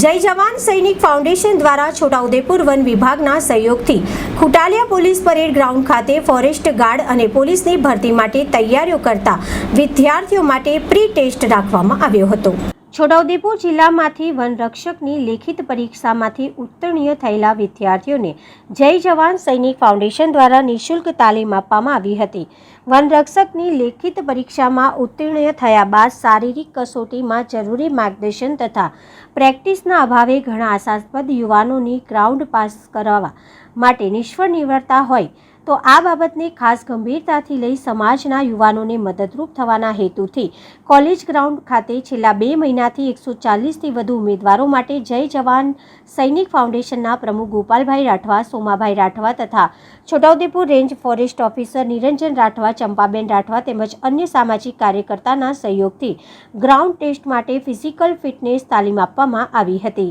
જય જવાન સૈનિક ફાઉન્ડેશન દ્વારા છોટાઉદેપુર વન વિભાગના સહયોગથી ખુટાલિયા પોલીસ પરેડ ગ્રાઉન્ડ ખાતે ફોરેસ્ટ ગાર્ડ અને પોલીસની ભરતી માટે તૈયારીઓ કરતા વિદ્યાર્થીઓ માટે પ્રી ટેસ્ટ રાખવામાં આવ્યો હતો. છોટાઉદેપુર જિલ્લામાંથી વનરક્ષકની લેખિત પરીક્ષામાંથી ઉત્તીર્ણ થયેલા વિદ્યાર્થીઓને જય જવાન સૈનિક ફાઉન્ડેશન દ્વારા નિઃશુલ્ક તાલીમ આપવામાં આવી હતી. વનરક્ષકની લેખિત પરીક્ષામાં ઉત્તીર્ણ થયા બાદ શારીરિક કસોટીમાં જરૂરી માર્ગદર્શન તથા પ્રેક્ટિસના અભાવે ઘણા આશાસ્પદ યુવાનોની ગ્રાઉન્ડ પાસ કરાવવા માટે નિષ્ફળ નિવડતા હોય તો આ બાબતને ખાસ ગંભીરતાથી લઈ સમાજના યુવાનોને મદદરૂપ થવાના હેતુથી કોલેજ ગ્રાઉન્ડ ખાતે છેલ્લા બે મહિનાથી એકસો ચાલીસથી વધુ ઉમેદવારો માટે જય જવાન સૈનિક ફાઉન્ડેશનના પ્રમુખ ગોપાલભાઈ રાઠવા, સોમાભાઈ રાઠવા તથા Chhota Udepur range forest officer Niranjan Rathwa, Champaben Rathwa તેમજ અન્ય સામાજિક કાર્યકર્તાના સહયોગથી ગ્રાઉન્ડ ટેસ્ટ માટે ફિઝિકલ ફિટનેસ તાલીમ આપવામાં આવી હતી.